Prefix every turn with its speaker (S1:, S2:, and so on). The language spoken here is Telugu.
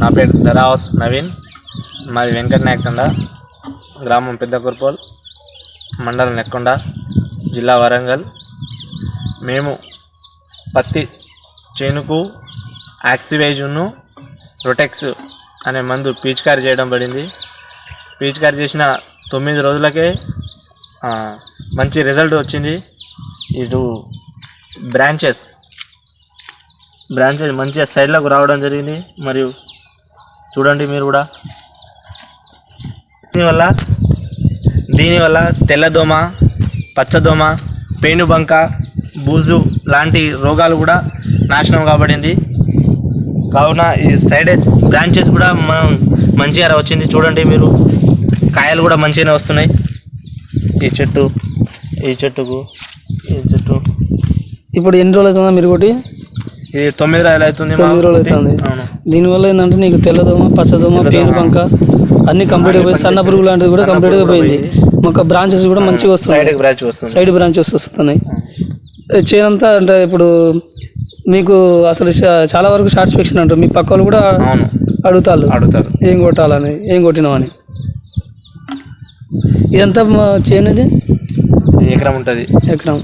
S1: నా పేరు ధరావత్ నవీన్. మాది వెంకట నాయకొండ గ్రామం పెద్ద కుర్పోల్ మండలం నెక్కొండ జిల్లా వరంగల్. మేము పత్తి చేనుకు యాక్సివేజును రొటెక్స్ అనే మందు పీచికారి చేయడం పడింది. పీచికారి చేసిన తొమ్మిది రోజులకే మంచి రిజల్ట్ వచ్చింది. ఇటు బ్రాంచెస్ బ్రాంచెస్ మంచిగా సైడ్లకు రావడం జరిగింది. మరియు చూడండి మీరు కూడా. దీనివల్ల దీనివల్ల తెల్లదోమ పచ్చదోమ పేనుబంక బూజు లాంటి రోగాలు కూడా నాశనం కాబడింది. కావున ఈ సైడెస్ బ్రాంచెస్ కూడా మనం మంచిగా వచ్చింది. చూడండి మీరు కాయలు కూడా మంచిగానే వస్తున్నాయి. ఈ చెట్టు ఈ చెట్టుకు ఈ చెట్టు.
S2: ఇప్పుడు ఎన్ని రోజులు అవుతుందా మీరు ఒకటి
S1: ఇది తొమ్మిది రోజులు అవుతుంది
S2: తొమ్మిది రోజులు
S1: మాకు.
S2: అవుతుంది. దీనివల్ల ఏంటంటే నీకు తెల్లదోమ పచ్చదోమ పేను బంక అన్ని కంప్లీట్ అయిపోయి సన్న పురుగు లాంటిది కూడా కంప్లీట్ అయిపోయింది. ఒక బ్రాంచెస్ కూడా మంచిగా వస్తున్నాయి.
S1: సైడ్ బ్రాంచ్ వస్తుంది.
S2: సైడ్ బ్రాంచెస్ వస్తున్నాయి. చేనంతా అంటే ఇప్పుడు మీకు అసలు చాలా వరకు సాటిస్ఫాక్షన్ అంటారు. మీ పక్క వాళ్ళు కూడా అడుగుతారు.
S1: అడుగుతారు.
S2: ఏం కొట్టాలని ఏం కొట్టినామని. ఇదంతా ఇది
S1: ఎకరం ఉంటుంది.
S2: ఎకరం.